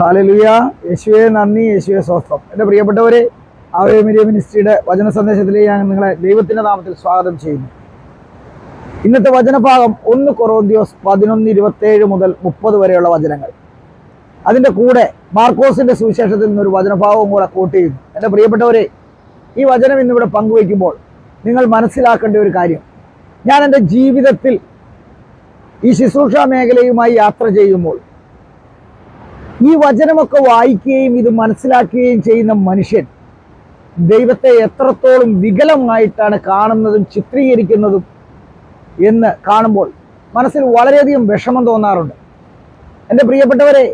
ഹാലലുയ. യേശുവെ നന്ദി. യേശുവെ സ്വസ്ഥം. എന്റെ പ്രിയപ്പെട്ടവരെ ആവേ മിരിയ മിനിസ്ട്രിയുടെ വചന സന്ദേശത്തിലേക്ക് ഞാൻ നിങ്ങളെ ദൈവത്തിന്റെ നാമത്തിൽ സ്വാഗതം ചെയ്യുന്നു. ഇന്നത്തെ വചനഭാഗം ഒന്ന് കൊറോന്തിയോസ് പതിനൊന്ന് ഇരുപത്തേഴ് മുതൽ മുപ്പത് വരെയുള്ള വചനങ്ങൾ. അതിന്റെ കൂടെ മാർക്കോസിന്റെ സുവിശേഷത്തിൽ നിന്നൊരു വചനഭാഗവും കൂടെ കൂട്ടി എന്റെ പ്രിയപ്പെട്ടവരെ ഈ വചനം ഇന്നിവിടെ പങ്കുവയ്ക്കുമ്പോൾ നിങ്ങൾ മനസ്സിലാക്കേണ്ട ഒരു കാര്യം. ഞാൻ എന്റെ ജീവിതത്തിൽ ഈ ശുശ്രൂഷ മേഖലയുമായി യാത്ര ചെയ്യുമ്പോൾ ഈ വചനമൊക്കെ വായിക്കുകയും ഇത് മനസ്സിലാക്കുകയും ചെയ്യുന്ന മനുഷ്യൻ ദൈവത്തെ എത്രത്തോളം വികലമായിട്ടാണ് കാണുന്നതും ചിത്രീകരിക്കുന്നതും എന്ന് കാണുമ്പോൾ മനസ്സിൽ വളരെയധികം വിഷമം തോന്നാറുണ്ട്. എന്റെ പ്രിയപ്പെട്ടവരെ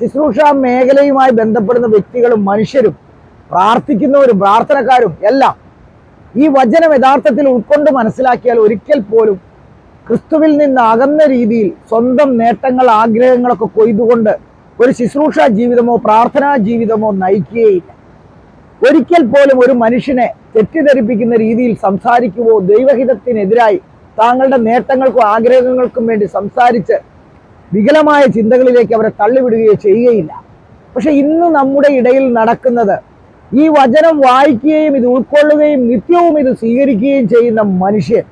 ശുശ്രൂഷ മേഖലയുമായി ബന്ധപ്പെടുന്ന വ്യക്തികളും മനുഷ്യരും പ്രാർത്ഥിക്കുന്നവരും പ്രാർത്ഥനക്കാരും എല്ലാം ഈ വചനം യഥാർത്ഥത്തിൽ ഉൾക്കൊണ്ട് മനസ്സിലാക്കിയാൽ ഒരിക്കൽ പോലും ക്രിസ്തുവിൽ നിന്ന് അകന്ന രീതിയിൽ സ്വന്തം നേട്ടങ്ങൾ ആഗ്രഹങ്ങളൊക്കെ കൊയ്തുകൊണ്ട് ഒരു ശുശ്രൂഷ ജീവിതമോ പ്രാർത്ഥനാ ജീവിതമോ നയിക്കുകയില്ല. ഒരിക്കൽ പോലും ഒരു മനുഷ്യനെ തെറ്റിദ്ധരിപ്പിക്കുന്ന രീതിയിൽ സംസാരിക്കുവോ ദൈവഹിതത്തിനെതിരായി താങ്കളുടെ നേട്ടങ്ങൾക്കും ആഗ്രഹങ്ങൾക്കും വേണ്ടി സംസാരിച്ച് വികലമായ ചിന്തകളിലേക്ക് അവരെ തള്ളിവിടുകയോ ചെയ്യുകയില്ല. പക്ഷെ ഇന്ന് നമ്മുടെ ഇടയിൽ നടക്കുന്നത് ഈ വചനം വായിക്കുകയും ഇത് ഉൾക്കൊള്ളുകയും നിത്യവും ഇത് സ്വീകരിക്കുകയും ചെയ്യുന്ന മനുഷ്യൻ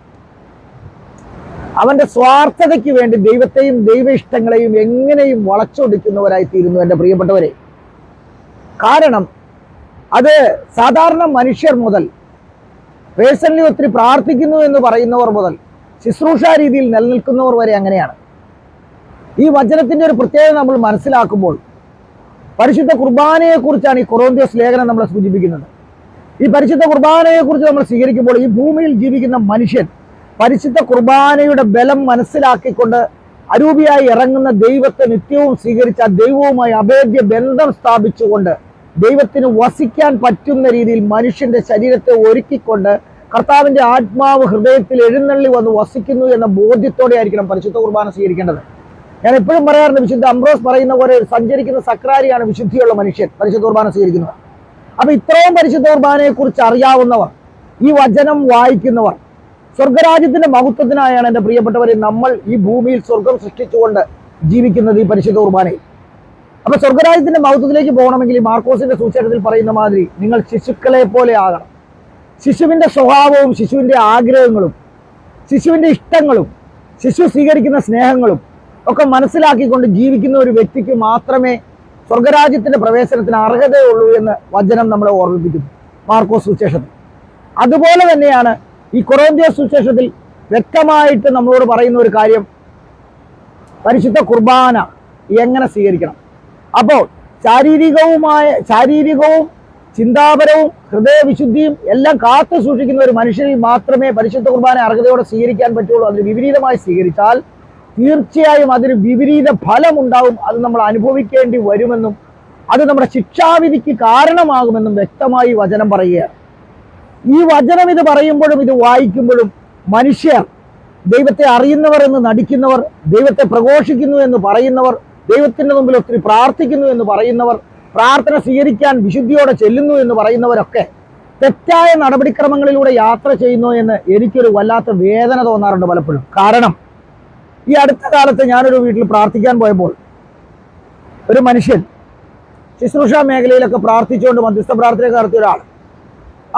അവന്റെ സ്വാർത്ഥതയ്ക്ക് വേണ്ടി ദൈവത്തെയും ദൈവ ഇഷ്ടങ്ങളെയും എങ്ങനെയും വളച്ചൊടിക്കുന്നവരായി തീരുന്നു എന്റെ പ്രിയപ്പെട്ടവരെ. കാരണം അത് സാധാരണ മനുഷ്യർ മുതൽ പേഴ്സണലി ഒത്തിരി പ്രാർത്ഥിക്കുന്നു എന്ന് പറയുന്നവർ മുതൽ ശുശ്രൂഷ രീതിയിൽ നിലനിൽക്കുന്നവർ വരെ അങ്ങനെയാണ്. ഈ വചനത്തിന്റെ ഒരു പ്രത്യേകത നമ്മൾ മനസ്സിലാക്കുമ്പോൾ പരിശുദ്ധ കുർബാനയെക്കുറിച്ചാണ് ഈ കൊറോന്തിയോസ് ലേഖനം നമ്മളെ സൂചിപ്പിക്കുന്നത്. ഈ പരിശുദ്ധ കുർബാനയെക്കുറിച്ച് നമ്മൾ സ്വീകരിക്കുമ്പോൾ ഈ ഭൂമിയിൽ ജീവിക്കുന്ന മനുഷ്യൻ പരിശുദ്ധ കുർബാനയുടെ ബലം മനസ്സിലാക്കിക്കൊണ്ട് അരൂപിയായി ഇറങ്ങുന്ന ദൈവത്തെ നിത്യവും സ്വീകരിച്ച ദൈവവുമായി അഭേദ്യ ബന്ധം സ്ഥാപിച്ചുകൊണ്ട് ദൈവത്തിന് വസിക്കാൻ പറ്റുന്ന രീതിയിൽ മനുഷ്യന്റെ ശരീരത്തെ ഒരുക്കിക്കൊണ്ട് കർത്താവിന്റെ ആത്മാവ് ഹൃദയത്തിൽ എഴുന്നള്ളി വന്ന് വസിക്കുന്നു എന്ന ബോധ്യത്തോടെ ആയിരിക്കണം പരിശുദ്ധ കുർബാന സ്വീകരിക്കേണ്ടത്. ഞാൻ എപ്പോഴും പറയാറുണ്ട് വിശുദ്ധ അംബ്രോസ് പറയുന്ന പോലെ സഞ്ചരിക്കുന്ന സക്രാരിയാണ് വിശുദ്ധിയുള്ള മനുഷ്യൻ പരിശുദ്ധ കുർബാന സ്വീകരിക്കുന്നത് അപ്പൊ ഇത്രയും പരിശുദ്ധ കുർബാനയെ കുറിച്ച് അറിയാവുന്നവർ ഈ വചനം വായിക്കുന്നവർ സ്വർഗരാജ്യത്തിന്റെ മഹത്വത്തിനായാണ് എന്റെ പ്രിയപ്പെട്ടവരെ നമ്മൾ ഈ ഭൂമിയിൽ സ്വർഗം സൃഷ്ടിച്ചുകൊണ്ട് ജീവിക്കുന്നത് ഈ പരിശുദ്ധ കുർബാനയിൽ. അപ്പൊ സ്വർഗരാജ്യത്തിന്റെ മഹത്വത്തിലേക്ക് പോകണമെങ്കിൽ ഈ മാർക്കോസിന്റെ സുവിശേഷത്തിൽ പറയുന്ന മാതിരി നിങ്ങൾ ശിശുക്കളെ പോലെ ആകണം. ശിശുവിന്റെ സ്വഭാവവും ശിശുവിന്റെ ആഗ്രഹങ്ങളും ശിശുവിന്റെ ഇഷ്ടങ്ങളും ശിശു സ്വീകരിക്കുന്ന സ്നേഹങ്ങളും ഒക്കെ മനസ്സിലാക്കിക്കൊണ്ട് ജീവിക്കുന്ന ഒരു വ്യക്തിക്ക് മാത്രമേ സ്വർഗരാജ്യത്തിന്റെ പ്രവേശനത്തിന് അർഹതയുള്ളൂ എന്ന് വചനം നമ്മളെ ഓർമ്മിപ്പിക്കുന്നു. മാർക്കോസ് സുശേഷത്തിൽ അതുപോലെ തന്നെയാണ് ഈ കൊറോന്ത്യ സുശേഷത്തിൽ വ്യക്തമായിട്ട് നമ്മളോട് പറയുന്ന ഒരു കാര്യം പരിശുദ്ധ കുർബാന എങ്ങനെ സ്വീകരിക്കണം? അപ്പോൾ ശാരീരികവുമായ ശാരീരികവും ചിന്താപരവും ഹൃദയവിശുദ്ധിയും എല്ലാം കാത്തു സൂക്ഷിക്കുന്ന ഒരു മനുഷ്യനിൽ മാത്രമേ പരിശുദ്ധ കുർബാന അർഹതയോടെ സ്വീകരിക്കാൻ പറ്റുള്ളൂ. അതിന് വിപരീതമായി സ്വീകരിച്ചാൽ തീർച്ചയായും അതിന് വിപരീത ഫലം ഉണ്ടാവും. അത് നമ്മൾ അനുഭവിക്കേണ്ടി വരുമെന്നും അത് നമ്മുടെ ശിക്ഷാവിധിക്ക് കാരണമാകുമെന്നും വ്യക്തമായി വചനം പറയുകയാണ്. ഈ വചനം ഇത് പറയുമ്പോഴും ഇത് വായിക്കുമ്പോഴും മനുഷ്യർ ദൈവത്തെ അറിയുന്നവർ എന്ന് നടിക്കുന്നവർ ദൈവത്തെ പ്രഘോഷിക്കുന്നു എന്ന് പറയുന്നവർ ദൈവത്തിന്റെ മുമ്പിൽ ഒത്തിരി പ്രാർത്ഥിക്കുന്നു എന്ന് പറയുന്നവർ പ്രാർത്ഥന സ്വീകരിക്കാൻ വിശുദ്ധിയോടെ ചെല്ലുന്നു എന്ന് പറയുന്നവരൊക്കെ തെറ്റായ നടപടിക്രമങ്ങളിലൂടെ യാത്ര ചെയ്യുന്നു എന്ന് എനിക്കൊരു വല്ലാത്ത വേദന തോന്നാറുണ്ട് പലപ്പോഴും. കാരണം ഈ അടുത്ത കാലത്ത് ഞാനൊരു വീട്ടിൽ പ്രാർത്ഥിക്കാൻ പോയപ്പോൾ ഒരു മനുഷ്യൻ ശുശ്രൂഷ മേഖലയിലൊക്കെ പ്രാർത്ഥിച്ചുകൊണ്ട് മധ്യസ്ഥ പ്രാർത്ഥനയൊക്കെ നടത്തിയ ഒരാൾ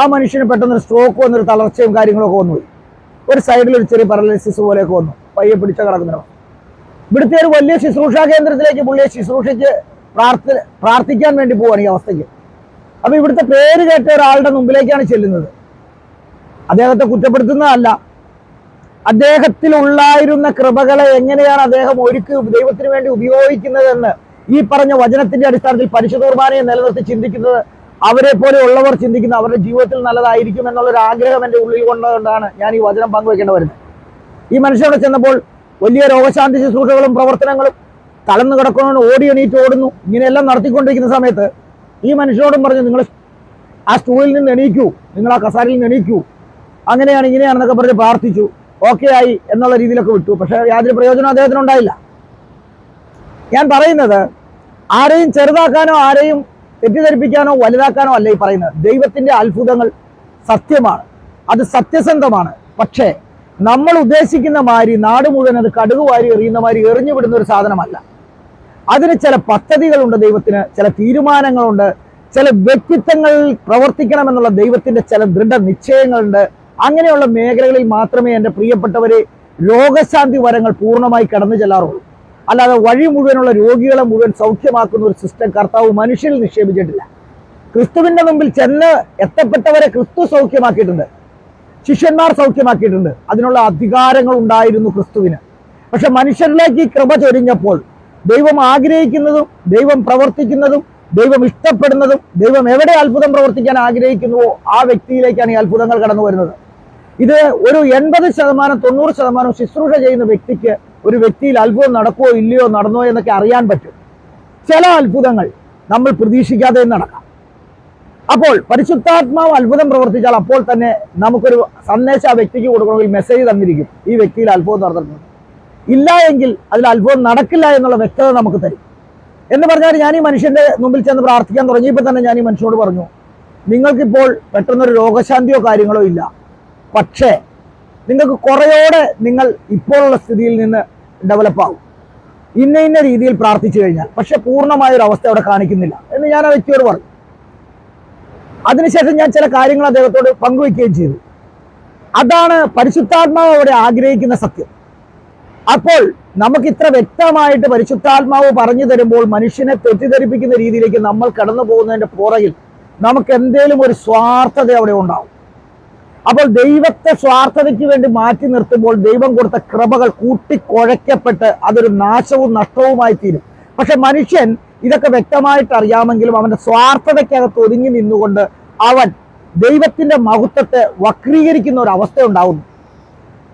ആ മനുഷ്യന് പെട്ടെന്ന് സ്ട്രോക്ക് വന്നൊരു തളർച്ചയും കാര്യങ്ങളൊക്കെ വന്നുപോയി ഒരു സൈഡിൽ ഒരു ചെറിയ പാരലൈസിസ് പോലെയൊക്കെ വന്നു. പയ്യെ പിടിച്ച കിടക്കുന്നവർ ഇവിടുത്തെ ഒരു വലിയ ശുശ്രൂഷാ കേന്ദ്രത്തിലേക്ക് പുള്ളിയെ ശുശ്രൂഷിച്ച് പ്രാർത്ഥ പ്രാർത്ഥിക്കാൻ വേണ്ടി പോവാണ് ഈ അവസ്ഥയ്ക്ക്. അപ്പൊ ഇവിടുത്തെ പേര് കേട്ട ഒരാളുടെ മുമ്പിലേക്കാണ് ചെല്ലുന്നത്. അദ്ദേഹത്തെ കുറ്റപ്പെടുത്തുന്നതല്ല. അദ്ദേഹത്തിലുള്ളായിരുന്ന കൃപകളെ എങ്ങനെയാണ് അദ്ദേഹം ഒരുക്ക് ദൈവത്തിന് വേണ്ടി ഉപയോഗിക്കുന്നതെന്ന് ഈ പറഞ്ഞ വചനത്തിന്റെ അടിസ്ഥാനത്തിൽ പരിശുദ്ധ കുർബാനയെ നിലനിർത്തി ചിന്തിക്കുന്നത് അവരെ പോലെ ഉള്ളവർ ചിന്തിക്കുന്ന അവരുടെ ജീവിതത്തിൽ നല്ലതായിരിക്കും എന്നുള്ളൊരു ആഗ്രഹം എന്റെ ഉള്ളിൽ കൊണ്ടുകൊണ്ടാണ് ഞാൻ ഈ വചനം പങ്കുവെക്കേണ്ടി വരുന്നത്. ഈ മനുഷ്യനോട് ചെന്നപ്പോൾ വലിയ രോഗശാന്തി ശുശ്രൂഷകളും പ്രവർത്തനങ്ങളും തളർന്നു കിടക്കുന്നതുകൊണ്ട് ഓടി എണീറ്റ് ഓടുന്നു ഇങ്ങനെയെല്ലാം നടത്തിക്കൊണ്ടിരിക്കുന്ന സമയത്ത് ഈ മനുഷ്യനോടും പറഞ്ഞു നിങ്ങൾ ആ സ്റ്റൂളിൽ നിന്ന് എണീക്കൂ നിങ്ങൾ ആ കസാരയിൽ നിന്ന് എണീക്കൂ. അങ്ങനെയാണ് ഇങ്ങനെയാണെന്നൊക്കെ പറഞ്ഞ് പ്രാർത്ഥിച്ചു. ഓക്കെ ആയി എന്നുള്ള രീതിയിലൊക്കെ വിട്ടു. പക്ഷേ യാതൊരു പ്രയോജനം അദ്ദേഹത്തിന് ഉണ്ടായില്ല. ഞാൻ പറയുന്നത് ആരെയും ചെറുതാക്കാനോ ആരെയും തെറ്റിദ്ധരിപ്പിക്കാനോ വലുതാക്കാനോ അല്ല ഈ പറയുന്നത്. ദൈവത്തിന്റെ അത്ഭുതങ്ങൾ സത്യമാണ്. അത് സത്യസന്ധമാണ്. പക്ഷേ നമ്മൾ ഉദ്ദേശിക്കുന്ന മാതിരി നാട് മുഴുവൻ അത് കടുക് വാരി എറിയുന്ന മാതിരി എറിഞ്ഞു വിടുന്ന ഒരു സാധനമല്ല. അതിന് ചില പദ്ധതികളുണ്ട് ദൈവത്തിന് ചില തീരുമാനങ്ങളുണ്ട് ചില വ്യക്തിത്വങ്ങളിൽ പ്രവർത്തിക്കണമെന്നുള്ള ദൈവത്തിന്റെ ചില ദൃഢ നിശ്ചയങ്ങളുണ്ട് അങ്ങനെയുള്ള മേഖലകളിൽ മാത്രമേ എന്റെ പ്രിയപ്പെട്ടവരെ രോഗശാന്തി വരങ്ങൾ പൂർണമായി കടന്നു ചെല്ലാറുള്ളൂ. അല്ലാതെ വഴി മുഴുവനുള്ള രോഗികളെ മുഴുവൻ സൗഖ്യമാക്കുന്ന ഒരു സിസ്റ്റം കർത്താവ് മനുഷ്യരിൽ നിക്ഷേപിച്ചിട്ടില്ല. ക്രിസ്തുവിന്റെ മുമ്പിൽ ചെന്ന് എത്തപ്പെട്ടവരെ ക്രിസ്തു സൗഖ്യമാക്കിയിട്ടുണ്ട്. ശിഷ്യന്മാർ സൗഖ്യമാക്കിയിട്ടുണ്ട്. അതിനുള്ള അധികാരങ്ങൾ ഉണ്ടായിരുന്നു ക്രിസ്തുവിന്. പക്ഷെ മനുഷ്യരിലേക്ക് ഈ കൃപ ചൊരിഞ്ഞപ്പോൾ ദൈവം ആഗ്രഹിക്കുന്നതും ദൈവം പ്രവർത്തിക്കുന്നതും ദൈവം ഇഷ്ടപ്പെടുന്നതും ദൈവം എവിടെ അത്ഭുതം പ്രവർത്തിക്കാൻ ആഗ്രഹിക്കുന്നുവോ ആ വ്യക്തിയിലേക്കാണ് ഈ അത്ഭുതങ്ങൾ കടന്നു വരുന്നത് ഇത് ഒരു എൺപത് ശതമാനം തൊണ്ണൂറ് ശതമാനം ശുശ്രൂഷ ചെയ്യുന്ന വ്യക്തിക്ക് ഒരു വ്യക്തിയിൽ അത്ഭുതം നടക്കുമോ ഇല്ലയോ നടന്നോ എന്നൊക്കെ അറിയാൻ പറ്റും. ചില അത്ഭുതങ്ങൾ നമ്മൾ പ്രതീക്ഷിക്കാതെ നടക്കാം. അപ്പോൾ പരിശുദ്ധാത്മാവ് അത്ഭുതം പ്രവർത്തിച്ചാൽ അപ്പോൾ തന്നെ നമുക്കൊരു സന്ദേശം ആ വ്യക്തിക്ക് കൊടുക്കണമെങ്കിൽ മെസ്സേജ് തന്നിരിക്കും. ഈ വ്യക്തിയിൽ അത്ഭുതം നടന്നിട്ടുണ്ട്. ഇല്ല എങ്കിൽ അതിൽ അത്ഭുതം നടക്കില്ല എന്നുള്ള വ്യക്തത നമുക്ക് തരും. എന്ന് പറഞ്ഞാൽ ഞാൻ ഈ മനുഷ്യന്റെ മുമ്പിൽ ചെന്ന് പ്രാർത്ഥിക്കാൻ തുടങ്ങിയപ്പോൾ തന്നെ ഞാൻ ഈ മനുഷ്യനോട് പറഞ്ഞു നിങ്ങൾക്കിപ്പോൾ പെട്ടെന്നൊരു രോഗശാന്തിയോ കാര്യങ്ങളോ ഇല്ല. പക്ഷേ നിങ്ങൾക്ക് കുറയോടെ നിങ്ങൾ ഇപ്പോഴുള്ള സ്ഥിതിയിൽ നിന്ന് ഡെവലപ്പ് ആകും ഇന്ന ഇന്ന രീതിയിൽ പ്രാർത്ഥിച്ചു കഴിഞ്ഞാൽ പക്ഷെ പൂർണമായ ഒരു അവസ്ഥ അവിടെ കാണിക്കുന്നില്ല എന്ന് ഞാൻ ആ വ്യക്തിയോട് പറഞ്ഞു. അതിനുശേഷം ഞാൻ ചില കാര്യങ്ങൾ അദ്ദേഹത്തോട് പങ്കുവയ്ക്കുകയും ചെയ്തു. അതാണ് പരിശുദ്ധാത്മാവ് അവിടെ ആഗ്രഹിക്കുന്ന സത്യം. അപ്പോൾ നമുക്ക് ഇത്ര വ്യക്തമായിട്ട് പരിശുദ്ധാത്മാവ് പറഞ്ഞു തരുമ്പോൾ മനുഷ്യനെ തെറ്റിദ്ധരിപ്പിക്കുന്ന രീതിയിലേക്ക് നമ്മൾ കടന്നു പോകുന്നതിന്റെ പുറകിൽ നമുക്ക് എന്തേലും ഒരു സ്വാർത്ഥത അവിടെ ഉണ്ടാവും. അപ്പോൾ ദൈവത്തെ സ്വാർത്ഥതയ്ക്ക് വേണ്ടി മാറ്റി നിർത്തുമ്പോൾ ദൈവം കൊടുത്ത കൃപകൾ കൂട്ടിക്കുഴയ്ക്കപ്പെട്ട് അതൊരു നാശവും നഷ്ടവുമായി തീരും. പക്ഷെ മനുഷ്യൻ ഇതൊക്കെ വ്യക്തമായിട്ട് അറിയാമെങ്കിലും അവന്റെ സ്വാർത്ഥതയ്ക്കകത്ത് ഒതുങ്ങി നിന്നുകൊണ്ട് അവൻ ദൈവത്തിന്റെ മഹത്വത്തെ വക്രീകരിക്കുന്ന ഒരു അവസ്ഥ ഉണ്ടാവുന്നു.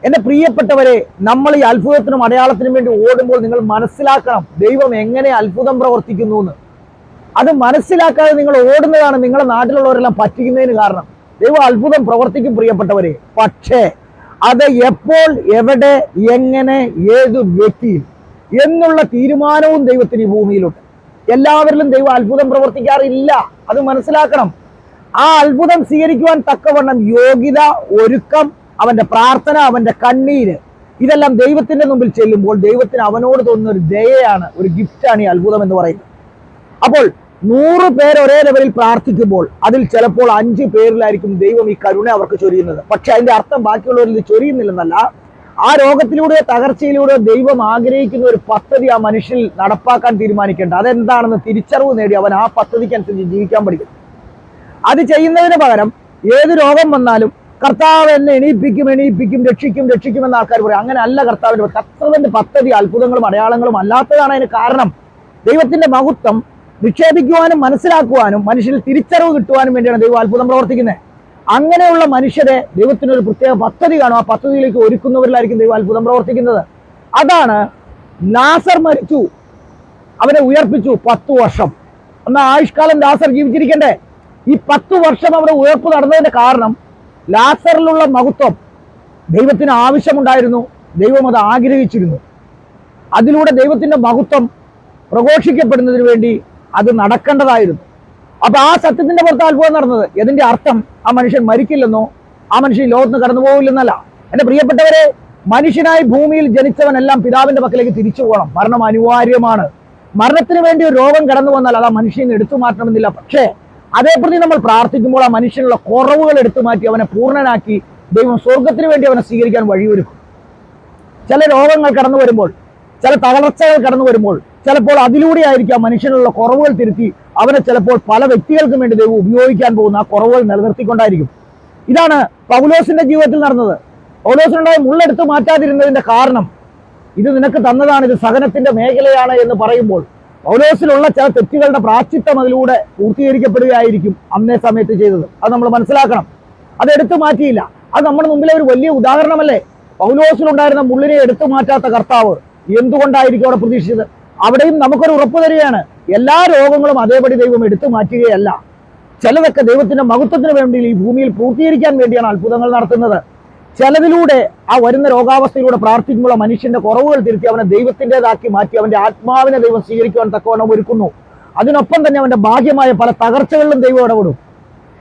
എന്റെ പ്രിയപ്പെട്ടവരെ നമ്മൾ ഈ അത്ഭുതത്തിനും അടയാളത്തിനും വേണ്ടി ഓടുമ്പോൾ നിങ്ങൾ മനസ്സിലാക്കണം ദൈവം എങ്ങനെ അത്ഭുതം പ്രവർത്തിക്കുന്നു എന്ന്. അത് മനസ്സിലാക്കാതെ നിങ്ങൾ ഓടുന്നതാണ് നിങ്ങളുടെ നാട്ടിലുള്ളവരെല്ലാം പറ്റിക്കുന്നതിന് കാരണം. ദൈവം അത്ഭുതം പ്രവർത്തിക്കും പ്രിയപ്പെട്ടവരെ. പക്ഷേ അത് എപ്പോൾ എവിടെ എങ്ങനെ ഏത് വ്യക്തിയിൽ എന്നുള്ള തീരുമാനവും ദൈവത്തിന് ഈ ഭൂമിയിലുണ്ട്. എല്ലാവരിലും ദൈവം അത്ഭുതം പ്രവർത്തിക്കാറില്ല. അത് മനസ്സിലാക്കണം. ആ അത്ഭുതം സ്വീകരിക്കുവാൻ തക്കവണ്ണം യോഗ്യത ഒരുക്കം അവന്റെ പ്രാർത്ഥന അവന്റെ കണ്ണീര് ഇതെല്ലാം ദൈവത്തിന്റെ മുമ്പിൽ ചെല്ലുമ്പോൾ ദൈവത്തിന് അവനോട് തോന്നുന്ന ഒരു ദയയാണ് ഒരു ഗിഫ്റ്റാണ് ഈ അത്ഭുതം എന്ന് പറയുന്നത്. അപ്പോൾ നൂറ് പേർ ഒരേ ലെവലിൽ പ്രാർത്ഥിക്കുമ്പോൾ അതിൽ ചിലപ്പോൾ അഞ്ച് പേരിലായിരിക്കും ദൈവം ഈ കരുണ അവർക്ക് ചൊരിയുന്നത്. പക്ഷെ അതിന്റെ അർത്ഥം ബാക്കിയുള്ളവരിൽ ഇത് ചൊരിയുന്നില്ലെന്നല്ല. ആ രോഗത്തിലൂടെയോ തകർച്ചയിലൂടെയോ ദൈവം ആഗ്രഹിക്കുന്ന ഒരു പദ്ധതി ആ മനുഷ്യനിൽ നടപ്പാക്കാൻ തീരുമാനിക്കേണ്ട അതെന്താണെന്ന് തിരിച്ചറിവ് നേടി അവൻ ആ പദ്ധതിക്കനുസരിച്ച് ജീവിക്കാൻ പഠിക്കും. അത് ചെയ്യുന്നതിന് പകരം ഏത് രോഗം വന്നാലും കർത്താവ് എന്നെ എണീപ്പിക്കും എണീപ്പിക്കും രക്ഷിക്കും രക്ഷിക്കും എന്ന ആൾക്കാർ പറയും. അങ്ങനെ അല്ല കർത്താവിന്റെ. കർത്താവിന്റെ പദ്ധതി അത്ഭുതങ്ങളും അടയാളങ്ങളും അല്ലാത്തതാണ് അതിന് കാരണം. ദൈവത്തിന്റെ മഹത്വം നിക്ഷേപിക്കുവാനും മനസ്സിലാക്കുവാനും മനുഷ്യരിൽ തിരിച്ചറിവ് കിട്ടുവാനും വേണ്ടിയാണ് ദൈവം അത്ഭുതം പ്രവർത്തിക്കുന്നത് അങ്ങനെയുള്ള മനുഷ്യരെ ദൈവത്തിനൊരു പ്രത്യേക പദ്ധതി കാണും. ആ പദ്ധതിയിലേക്ക് ഒരുക്കുന്നവരിലായിരിക്കും ദൈവം അത്ഭുതം പ്രവർത്തിക്കുന്നത് അതാണ് നാസർ മരിച്ചു. അവനെ ഉയർപ്പിച്ചു പത്തു വർഷം. എന്നാൽ ആയുഷ്കാലം ലാസർ ജീവിച്ചിരിക്കണ്ടേ? ഈ പത്തു വർഷം അവിടെ ഉയർപ്പ് നടന്നതിന്റെ കാരണം ലാസറിലുള്ള മഹത്വം ദൈവത്തിന് ആവശ്യമുണ്ടായിരുന്നു. ദൈവം അത് ആഗ്രഹിച്ചിരുന്നു. അതിലൂടെ ദൈവത്തിന്റെ മഹത്വം പ്രഘോഷിക്കപ്പെടുന്നതിന് വേണ്ടി അത് നടക്കേണ്ടതായിരുന്നു. അപ്പൊ ആ സത്യത്തിന്റെ പുറത്ത് അത്ഭുതം നടന്നത്. എതിന്റെ അർത്ഥം ആ മനുഷ്യൻ മരിക്കില്ലെന്നോ ആ മനുഷ്യൻ ലോകത്ത് കടന്നു പോകില്ലെന്നല്ല എന്റെ പ്രിയപ്പെട്ടവരെ മനുഷ്യനായി ഭൂമിയിൽ ജനിച്ചവനെല്ലാം പിതാവിന്റെ പക്കലേക്ക് തിരിച്ചു പോകണം. മരണം അനിവാര്യമാണ്. മരണത്തിന് വേണ്ടി ഒരു രോഗം കടന്നു വന്നാൽ അത് ആ മനുഷ്യനെ എടുത്തു മാറ്റണമെന്നില്ല. പക്ഷേ അതേപ്രതി നമ്മൾ പ്രാർത്ഥിക്കുമ്പോൾ ആ മനുഷ്യനുള്ള കുറവുകൾ എടുത്തു മാറ്റി അവനെ പൂർണനാക്കി ദൈവം സ്വർഗത്തിന് വേണ്ടി അവനെ സ്വീകരിക്കാൻ വഴിയൊരുക്കും. ചില രോഗങ്ങൾ കടന്നു വരുമ്പോൾ ചില തകർച്ചകൾ കടന്നു വരുമ്പോൾ ചിലപ്പോൾ അതിലൂടെ ആയിരിക്കാം ആ മനുഷ്യനുള്ള കുറവുകൾ തിരുത്തി അവനെ ചിലപ്പോൾ പല വ്യക്തികൾക്കും വേണ്ടി ദൈവം ഉപയോഗിക്കാൻ പോകുന്ന ആ കുറവുകൾ നിലനിർത്തിക്കൊണ്ടായിരിക്കും. ഇതാണ് പൗലോസിന്റെ ജീവിതത്തിൽ നടന്നത്. പൗലോസിനുണ്ടായ മുള്ളെടുത്ത് മാറ്റാതിരുന്നതിന്റെ കാരണം. ഇത് നിനക്ക് തന്നതാണ് ഇത് സഹനത്തിന്റെ മേഖലയാണ് എന്ന് പറയുമ്പോൾ പൗലോസിലുള്ള ചില തെറ്റുകളുടെ പ്രാച്ചിത്വം അതിലൂടെ പൂർത്തീകരിക്കപ്പെടുകയായിരിക്കും അന്നേ സമയത്ത് ചെയ്തത്. അത് നമ്മൾ മനസ്സിലാക്കണം. അത് എടുത്തു മാറ്റിയില്ല. അത് നമ്മുടെ മുമ്പിലെ ഒരു വലിയ ഉദാഹരണമല്ലേ? പൗലോസിലുണ്ടായിരുന്ന മുള്ളിനെ എടുത്തു മാറ്റാത്ത കർത്താവ് എന്തുകൊണ്ടായിരിക്കും അവിടെ പ്രതീക്ഷിച്ചത്? അവിടെയും നമുക്കൊരു ഉറപ്പ് തരികയാണ്. എല്ലാ രോഗങ്ങളും അതേപടി ദൈവം എടുത്തു മാറ്റുകയല്ല. ചിലതൊക്കെ ദൈവത്തിന്റെ മഹത്വത്തിന് വേണ്ടി ഈ ഭൂമിയിൽ പൂർത്തീകരിക്കാൻ വേണ്ടിയാണ് അത്ഭുതങ്ങൾ നടത്തുന്നത്. ചിലതിലൂടെ ആ വരുന്ന രോഗാവസ്ഥയിലൂടെ പ്രാർത്ഥിക്കുമ്പോൾ മനുഷ്യന്റെ കുറവുകൾ തിരുത്തി അവനെ ദൈവത്തിന്റെതാക്കി മാറ്റി അവന്റെ ആത്മാവിനെ ദൈവം സ്വീകരിക്കുവാൻ തക്കവണ്ണം ഒരുക്കുന്നു. അതിനൊപ്പം തന്നെ അവന്റെ ഭാഗ്യമായ പല തകർച്ചകളിലും ദൈവം ഇടപെടും.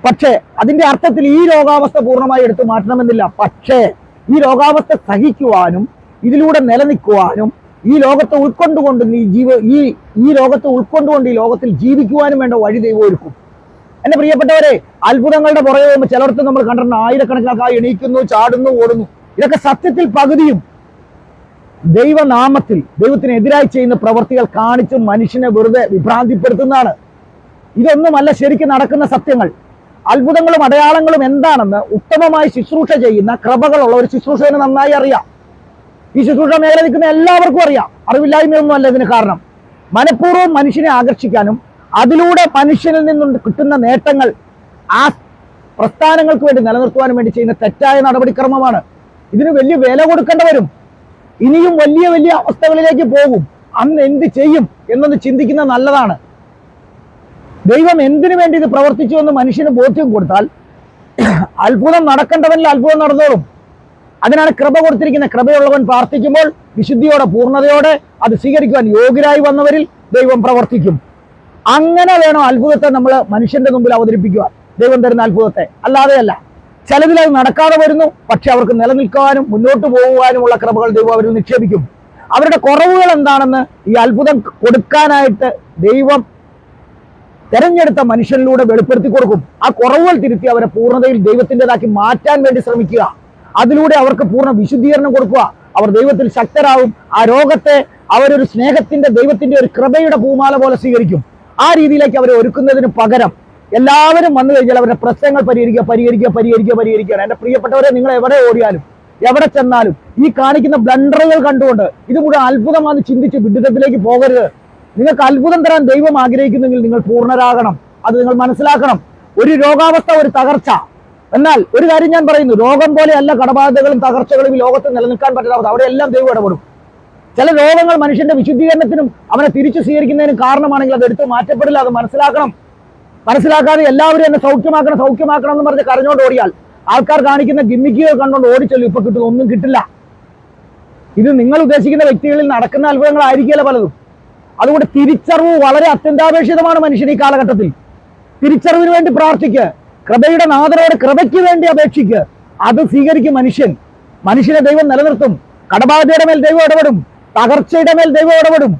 പക്ഷേ അതിന്റെ അർത്ഥത്തിൽ ഈ രോഗാവസ്ഥ പൂർണമായി എടുത്തു മാറ്റണമെന്നില്ല. പക്ഷേ ഈ രോഗാവസ്ഥ സഹിക്കുവാനും ഇതിലൂടെ നിലനിൽക്കുവാനും ഈ ലോകത്തെ ഉൾക്കൊണ്ടുകൊണ്ട് നീ ജീവ ഈ ഈ ലോകത്തെ ഉൾക്കൊണ്ടുകൊണ്ട് ഈ ലോകത്തിൽ ജീവിക്കുവാനും വേണ്ട വഴി ദൈവം ഒരുക്കും. എന്റെ പ്രിയപ്പെട്ടവരെ അത്ഭുതങ്ങളുടെ പുറകെ പോകുമ്പോൾ ചിലയിടത്ത് നമ്മൾ കണ്ടിട്ടുണ്ട് ആയിരക്കണക്കിന് ആൾക്കാർ എണീക്കുന്നു ചാടുന്നു ഓടുന്നു. ഇതൊക്കെ സത്യത്തിൽ പകുതിയും ദൈവനാമത്തിൽ ദൈവത്തിനെതിരായി ചെയ്യുന്ന പ്രവൃത്തികൾ കാണിച്ച് മനുഷ്യനെ വെറുതെ വിഭ്രാന്തിപ്പെടുത്തുന്നതാണ്. ഇതൊന്നുമല്ല ശരിക്കും നടക്കുന്ന സത്യങ്ങൾ. അത്ഭുതങ്ങളും അടയാളങ്ങളും എന്താണെന്ന് ഉത്തമമായി ശുശ്രൂഷ ചെയ്യുന്ന കൃപകളുള്ള ഒരു ശുശ്രൂഷകന് നന്നായി അറിയാം. ഈ ശുശ്രൂഷ മേഖല നിൽക്കുന്ന എല്ലാവർക്കും അറിയാം. അറിവില്ലായ്മയൊന്നും അല്ല ഇതിന് കാരണം. മനഃപൂർവം മനുഷ്യനെ ആകർഷിക്കാനും അതിലൂടെ മനുഷ്യനിൽ നിന്നും കിട്ടുന്ന നേട്ടങ്ങൾ ആ പ്രസ്ഥാനങ്ങൾക്ക് വേണ്ടി നിലനിർത്തുവാനും വേണ്ടി ചെയ്യുന്ന തെറ്റായ നടപടിക്രമമാണ്. ഇതിന് വലിയ വില കൊടുക്കേണ്ടി വരും ഇനിയും വലിയ വലിയ അവസ്ഥകളിലേക്ക് പോകും. അന്ന് എന്ത് ചെയ്യും എന്നൊന്ന് ചിന്തിക്കുന്നത് നല്ലതാണ്. ദൈവം എന്തിനു വേണ്ടി ഇത് പ്രവർത്തിച്ചു എന്ന് മനുഷ്യന് ബോധ്യം കൊടുത്താൽ അത്ഭുതം നടക്കേണ്ടവനിൽ അത്ഭുതം നടന്നോളും. അതിനാണ് കൃപ കൊടുത്തിരിക്കുന്ന. കൃപയുള്ളവൻ പ്രാർത്ഥിക്കുമ്പോൾ വിശുദ്ധിയോടെ പൂർണതയോടെ അത് സ്വീകരിക്കുവാൻ യോഗ്യരായി വന്നവരിൽ ദൈവം പ്രവർത്തിക്കും. അങ്ങനെ വേണം അത്ഭുതത്തെ നമ്മൾ മനുഷ്യന്റെ മുമ്പിൽ അവതരിപ്പിക്കുവാൻ. ദൈവം തരുന്ന അത്ഭുതത്തെ. അല്ലാതെയല്ല. ചിലതിൽ അത് നടക്കാതെ വരുന്നു. പക്ഷെ അവർക്ക് നിലനിൽക്കുവാനും മുന്നോട്ട് പോകുവാനുമുള്ള കൃപകൾ ദൈവം അവരിൽ നിക്ഷേപിക്കും. അവരുടെ കുറവുകൾ എന്താണെന്ന് ഈ അത്ഭുതം കൊടുക്കാനായിട്ട് ദൈവം തെരഞ്ഞെടുത്ത മനുഷ്യനിലൂടെ വെളിപ്പെടുത്തി കൊടുക്കും. ആ കുറവുകൾ തിരുത്തി അവരെ പൂർണതയിൽ ദൈവത്തിന്റെതാക്കി മാറ്റാൻ വേണ്ടി ശ്രമിക്കുക. അതിലൂടെ അവർക്ക് പൂർണ വിശുദ്ധീകരണം കൊടുക്കുക. അവർ ദൈവത്തിൽ ശക്തരാകും. ആ രോഗത്തെ അവരൊരു സ്നേഹത്തിന്റെ ദൈവത്തിന്റെ ഒരു കൃപയുടെ പൂമാല പോലെ സ്വീകരിക്കും. ആ രീതിയിലേക്ക് അവരെ ഒരുക്കുന്നതിന് പകരം എല്ലാവരും വന്നു കഴിഞ്ഞാൽ അവരുടെ പ്രശ്നങ്ങൾ പരിഹരിക്കുക പരിഹരിക്കുക പരിഹരിക്കുക പരിഹരിക്കുക എന്റെ പ്രിയപ്പെട്ടവരെ നിങ്ങൾ എവിടെ ഓടിയാലും എവിടെ ചെന്നാലും ഈ കാണിക്കുന്ന ബ്ലണ്ടറുകൾ കണ്ടുകൊണ്ട് ഇത് മുഴുവൻ അത്ഭുതമാണെന്ന് ചിന്തിച്ച് വിഡിതത്തിലേക്ക് പോകരുത്. നിങ്ങൾക്ക് അത്ഭുതം തരാൻ ദൈവം ആഗ്രഹിക്കുന്നെങ്കിൽ നിങ്ങൾ പൂർണരാകണം. അത് നിങ്ങൾ മനസ്സിലാക്കണം. ഒരു രോഗാവസ്ഥ ഒരു തകർച്ച എന്നാൽ ഒരു കാര്യം ഞാൻ പറയുന്നു രോഗം പോലെ പോലെയല്ല കടബാധ്യതകളും തകർച്ചകളും ലോകത്ത് നിലനിൽക്കാൻ പറ്റാത്ത അവിടെ എല്ലാം ദൈവം ഇടപെടും. ചില രോഗങ്ങൾ മനുഷ്യന്റെ വിശുദ്ധീകരണത്തിനും അവനെ തിരിച്ചു സ്വീകരിക്കുന്നതിനും കാരണമാണെങ്കിൽ അത് എടുത്ത് മാറ്റപ്പെടില്ല അത് മനസ്സിലാക്കണം. മനസ്സിലാക്കാതെ എല്ലാവരും എന്നെ സൗഖ്യമാക്കണം സൗഖ്യമാക്കണം എന്ന് പറഞ്ഞ് കരഞ്ഞോണ്ട് ഓടിയാൽ ആൾക്കാർ കാണിക്കുന്ന ഗിമ്മിക്കുകൾ കണ്ടുകൊണ്ട് ഓടിച്ചല്ലോ ഇപ്പൊ കിട്ടുന്ന ഒന്നും കിട്ടില്ല. ഇത് നിങ്ങൾ ഉദ്ദേശിക്കുന്ന വ്യക്തികളിൽ നടക്കുന്ന അത്ഭുതങ്ങളായിരിക്കില്ല പലതും. അതുകൊണ്ട് തിരിച്ചറിവ് വളരെ അത്യന്താപേക്ഷിതമാണ് മനുഷ്യൻ ഈ കാലഘട്ടത്തിൽ. തിരിച്ചറിവിന് വേണ്ടി പ്രാർത്ഥിക്കുക. കൃപയുടെ നാഥനോട് കൃപയ്ക്ക് വേണ്ടി അപേക്ഷിക്ക്. അത് സ്വീകരിക്കും മനുഷ്യൻ. മനുഷ്യനെ ദൈവം നിലനിർത്തും. കടബാധ്യയുടെ മേൽ ദൈവം ഇടപെടും. തകർച്ചയുടെ മേൽ ദൈവം ഇടപെടും.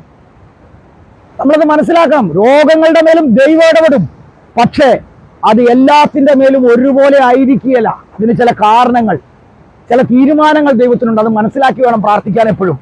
നമ്മളത് മനസ്സിലാക്കാം. രോഗങ്ങളുടെ മേലും ദൈവം ഇടപെടും. പക്ഷേ അത് എല്ലാത്തിന്റെ മേലും ഒരുപോലെ ആയിരിക്കുകയല്ല. അതിന് ചില കാരണങ്ങൾ ചില തീരുമാനങ്ങൾ ദൈവത്തിനുണ്ട്. അത് മനസ്സിലാക്കി വേണം പ്രാർത്ഥിക്കാൻ എപ്പോഴും.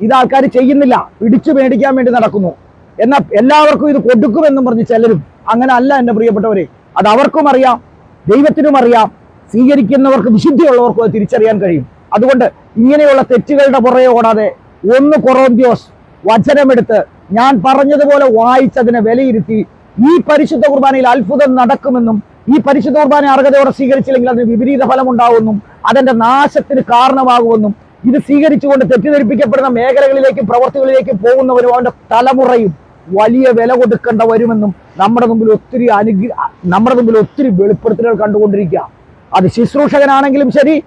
ഇത് ആൾക്കാർ ചെയ്യുന്നില്ല. പിടിച്ചു മേടിക്കാൻ വേണ്ടി നടക്കുന്നു. എന്നാൽ എല്ലാവർക്കും ഇത് കൊടുക്കുമെന്നും പറഞ്ഞ് ചിലരും അങ്ങനെ അല്ല എന്റെ പ്രിയപ്പെട്ടവരെ. അത് അവർക്കും അറിയാം ദൈവത്തിനും അറിയാം സ്വീകരിക്കുന്നവർക്ക് വിശുദ്ധിയുള്ളവർക്കും അത് തിരിച്ചറിയാൻ കഴിയും. അതുകൊണ്ട് ഇങ്ങനെയുള്ള തെറ്റുകളുടെ പുറകെ ഓടാതെ ഒന്ന് കൊറോന്തിയോസ് വചനമെടുത്ത് ഞാൻ പറഞ്ഞതുപോലെ വായിച്ചതിനെ വിലയിരുത്തി ഈ പരിശുദ്ധ കുർബാനയിൽ അത്ഭുതം നടക്കുമെന്നും ഈ പരിശുദ്ധ കുർബാന അർഹതയോടെ സ്വീകരിച്ചില്ലെങ്കിൽ അതിന് വിപരീത ഫലം ഉണ്ടാവുമെന്നും അതെന്റെ നാശത്തിന് കാരണമാകുമെന്നും ഇത് സ്വീകരിച്ചുകൊണ്ട് തെറ്റിദ്ധരിപ്പിക്കപ്പെടുന്ന മേഖലകളിലേക്കും പ്രവർത്തികളിലേക്കും പോകുന്നവരും അവന്റെ തലമുറയും വലിയ വില കൊടുക്കേണ്ട വരുമെന്നും നമ്മുടെ മുമ്പിൽ ഒത്തിരി അനുഗ്ര നമ്മുടെ മുമ്പിൽ ഒത്തിരി വെളിപ്പെടുത്തലുകൾ കണ്ടുകൊണ്ടിരിക്കുക. അത് ശുശ്രൂഷകനാണെങ്കിലും ശരി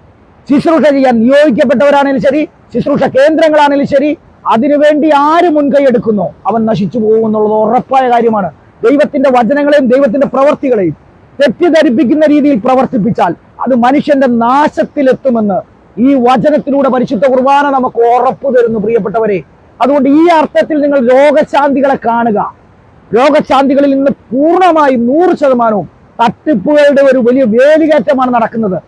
ശുശ്രൂഷ ചെയ്യാൻ നിയോഗിക്കപ്പെട്ടവരാണെങ്കിലും ശരി ശുശ്രൂഷ കേന്ദ്രങ്ങളാണെങ്കിലും ശരി അതിനുവേണ്ടി ആര് മുൻകൈ എടുക്കുന്നോ? അവൻ നശിച്ചു പോകുമെന്നുള്ളത് ഉറപ്പായ കാര്യമാണ്. ദൈവത്തിന്റെ വചനങ്ങളെയും ദൈവത്തിന്റെ പ്രവർത്തികളെയും തെറ്റിദ്ധരിപ്പിക്കുന്ന രീതിയിൽ പ്രവർത്തിപ്പിച്ചാൽ അത് മനുഷ്യന്റെ നാശത്തിലെത്തുമെന്ന് ഈ വചനത്തിലൂടെ പരിശുദ്ധ കുർബാന നമുക്ക് ഉറപ്പു തരുന്നു പ്രിയപ്പെട്ടവരെ. അതുകൊണ്ട് ഈ അർത്ഥത്തിൽ നിങ്ങൾ രോഗശാന്തികളെ കാണുക. രോഗശാന്തികളിൽ നിന്ന് പൂർണമായും നൂറ് ശതമാനവും തട്ടിപ്പുകളുടെ ഒരു വലിയ വേലികയറ്റമാണ് നടക്കുന്നത്.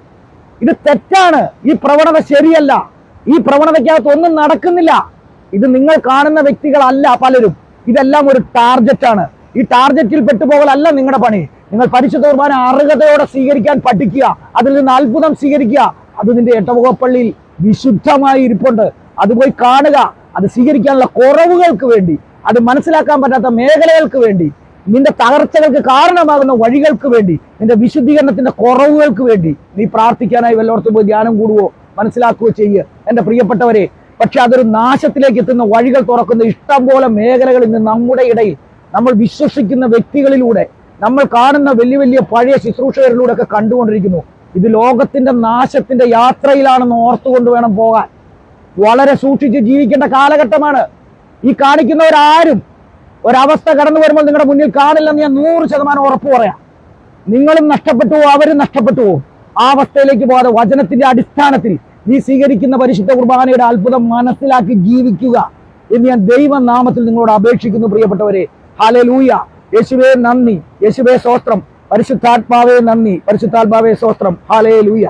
ഇത് തെറ്റാണ്. ഈ പ്രവണത ശരിയല്ല. ഈ പ്രവണതയ്ക്കകത്ത് ഒന്നും നടക്കുന്നില്ല. ഇത് നിങ്ങൾ കാണുന്ന വ്യക്തികളല്ല പലരും. ഇതെല്ലാം ഒരു ടാർജറ്റാണ്. ഈ ടാർജറ്റിൽ പെട്ടുപോകലല്ല നിങ്ങളുടെ പണി. നിങ്ങൾ പരിശുദ്ധ അർഹതയോടെ സ്വീകരിക്കാൻ പഠിക്കുക. അതിൽ നിന്ന് അത്ഭുതം സ്വീകരിക്കുക. അത് നിന്റെ എട്ടമുഖപ്പള്ളിയിൽ വിശുദ്ധമായി ഇരിപ്പുണ്ട്. അത് പോയി കാണുക. അത് സ്വീകരിക്കാനുള്ള കുറവുകൾക്ക് വേണ്ടി അത് മനസ്സിലാക്കാൻ പറ്റാത്ത മേഖലകൾക്ക് വേണ്ടി നിന്റെ തകർച്ചകൾക്ക് കാരണമാകുന്ന വഴികൾക്ക് വേണ്ടി നിന്റെ വിശുദ്ധീകരണത്തിന്റെ കുറവുകൾക്ക് വേണ്ടി നീ പ്രാർത്ഥിക്കാനായി വല്ലയിടത്തും പോയി ധ്യാനം കൂടുവോ മനസ്സിലാക്കുകയോ ചെയ്യുക എന്റെ പ്രിയപ്പെട്ടവരെ പക്ഷെ അതൊരു നാശത്തിലേക്ക് എത്തുന്ന വഴികൾ തുറക്കുന്ന ഇഷ്ടം പോലെ മേഖലകൾ ഇന്ന് നമ്മുടെ ഇടയിൽ നമ്മൾ വിശ്വസിക്കുന്ന വ്യക്തികളിലൂടെ നമ്മൾ കാണുന്ന വലിയ വലിയ പഴയ ശുശ്രൂഷകരിലൂടെ ഒക്കെ കണ്ടുകൊണ്ടിരിക്കുന്നു. ഇത് ലോകത്തിന്റെ നാശത്തിന്റെ യാത്രയിലാണെന്ന് ഓർത്തുകൊണ്ട് വേണം പോകാൻ. വളരെ സൂക്ഷിച്ച് ജീവിക്കേണ്ട കാലഘട്ടമാണ്. ഈ കാണിക്കുന്നവരാരും ഒരവസ്ഥ കടന്നു വരുമ്പോൾ നിങ്ങളുടെ മുന്നിൽ കാണില്ലെന്ന് ഞാൻ നൂറ് ശതമാനം ഉറപ്പ് പറയാം. നിങ്ങളും നഷ്ടപ്പെട്ടു പോകും അവരും നഷ്ടപ്പെട്ടു പോകും ആ അവസ്ഥയിലേക്ക് പോകാതെ വചനത്തിന്റെ അടിസ്ഥാനത്തിൽ നീ സ്വീകരിക്കുന്ന പരിശുദ്ധ കുർബാനയുടെ അത്ഭുതം മനസ്സിലാക്കി ജീവിക്കുക എന്ന് ഞാൻ ദൈവനാമത്തിൽ നിങ്ങളോട് അപേക്ഷിക്കുന്നു പ്രിയപ്പെട്ടവരെ. ഹാലേ ലൂയ യേശുവേ നന്ദി. യേശുവേ സ്വസ്ത്രം പരിശുദ്ധാത്മാവേ നന്ദി. പരിശുദ്ധാത്മാവേ സ്വസ്ത്രം ഹാലേ ലൂയ